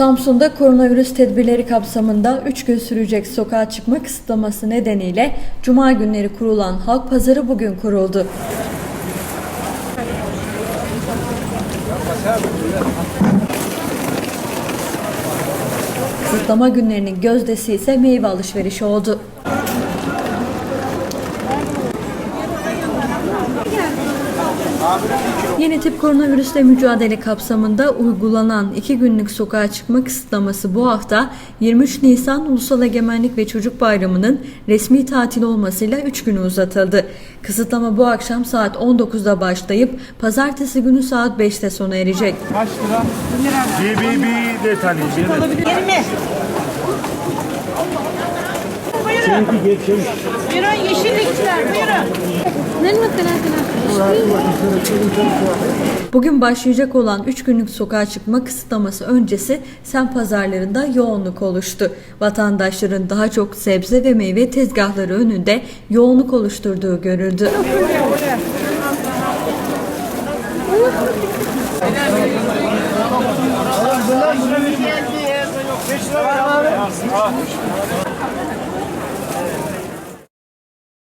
Samsun'da koronavirüs tedbirleri kapsamında 3 gün sürecek sokağa çıkma kısıtlaması nedeniyle Cuma günleri kurulan halk pazarı bugün kuruldu. Kısıtlama günlerinin gözdesi ise meyve alışverişi oldu. Yeni tip koronavirüsle mücadele kapsamında uygulanan 2 günlük sokağa çıkma kısıtlaması bu hafta 23 Nisan Ulusal Egemenlik ve Çocuk Bayramı'nın resmi tatil olmasıyla 3 güne uzatıldı. Kısıtlama bu akşam saat 19'da başlayıp pazartesi günü saat 5'te sona erecek. Kaç lira? Bir, bir, bir de de. 20. Seninki geçmiş. Buyurun yeşillikçiler buyurun. Bugün başlayacak olan 3 günlük sokağa çıkma kısıtlaması öncesi sem pazarlarında yoğunluk oluştu. Vatandaşların daha çok sebze ve meyve tezgahları önünde yoğunluk oluşturduğu görüldü.